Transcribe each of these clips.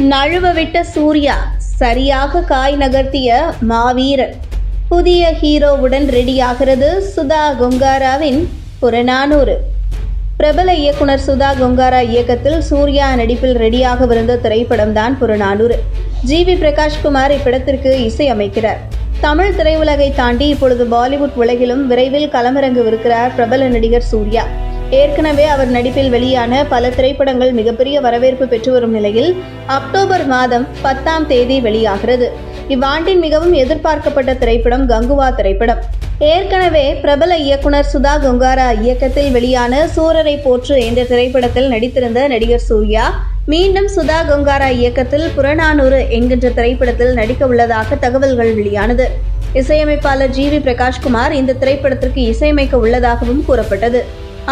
நழுவவிட்ட சூர்யா சரியாக காய் நகர்த்திய மாவீரன். புதிய ஹீரோவுடன் ரெடியாகிறது சுதா கொங்காராவின் புறநானூறு. பிரபல இயக்குனர் சுதா கொங்காரா இயக்கத்தில் சூர்யா நடிப்பில் ரெடியாகவிருந்த திரைப்படம்தான் புறநானூறு. ஜி. வி. பிரகாஷ்குமார் இப்படத்திற்கு இசையமைக்கிறார். தமிழ் திரையுலகை தாண்டி இப்பொழுது பாலிவுட் உலகிலும் விரைவில் களமிறங்கவிருக்கிறார் பிரபல நடிகர் சூர்யா. ஏற்கனவே அவர் நடிப்பில் வெளியான பல திரைப்படங்கள் மிகப்பெரிய வரவேற்பு பெற்று வரும் நிலையில் அக்டோபர் மாதம் பத்தாம் தேதி வெளியாகிறது. இவ்வாண்டின் மிகவும் எதிர்பார்க்கப்பட்ட திரைப்படம் கங்குவா திரைப்படம். ஏற்கனவே பிரபல இயக்குனர் சுதா கொங்காரா இயக்கத்தில் வெளியான சூரரை போற்று என்ற திரைப்படத்தில் நடித்திருந்த நடிகர் சூர்யா மீண்டும் சுதா கொங்காரா இயக்கத்தில் புறநானூறு என்கின்ற திரைப்படத்தில் நடிக்க உள்ளதாக தகவல்கள் வெளியானது. இசையமைப்பாளர் ஜி வி பிரகாஷ்குமார் இந்த திரைப்படத்திற்கு இசையமைக்க உள்ளதாகவும் கூறப்பட்டது.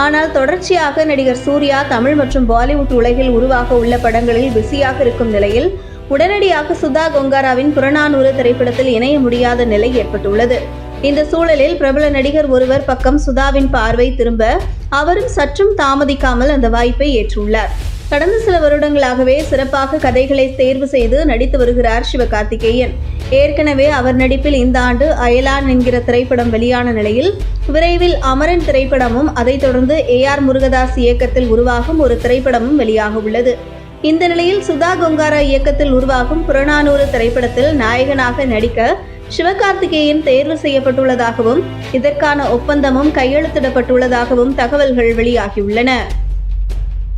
ஆனால் தொடர்ச்சியாக நடிகர் சூர்யா தமிழ் மற்றும் பாலிவுட் உலகில் உருவாக உள்ள படங்களில் பிஸியாக இருக்கும் நிலையில் உடனடியாக சுதா கொங்காராவின் புறநானூறு திரைப்படத்தில் இணைய முடியாத நிலை ஏற்பட்டுள்ளது. இந்த சூழலில் பிரபல நடிகர் ஒருவர் பக்கம் சுதாவின் பார்வை திரும்ப அவரும் சற்றும் தாமதிக்காமல் அந்த வாய்ப்பை ஏற்றுள்ளார். கடந்த சில வருடங்களாகவே சிறப்பாக கதைகளை தேர்வு செய்து நடித்து வருகிறார் சிவகார்த்திகேயன். ஏற்கனவே அவர் நடிப்பில் இந்த ஆண்டு அயலான் என்கிற திரைப்படம் வெளியான நிலையில் விரைவில் அமரன் திரைப்படமும் அதைத் தொடர்ந்து ஏ ஆர் முருகதாஸ் இயக்கத்தில் உருவாகும் ஒரு திரைப்படமும் வெளியாக உள்ளது. இந்த நிலையில் சுதா கொங்காரா இயக்கத்தில் உருவாகும் புறநானூறு திரைப்படத்தில் நாயகனாக நடிக்க சிவகார்த்திகேயன் தேர்வு செய்யப்பட்டுள்ளதாகவும் இதற்கான ஒப்பந்தமும் கையெழுத்திடப்பட்டுள்ளதாகவும் தகவல்கள் வெளியாகியுள்ளன.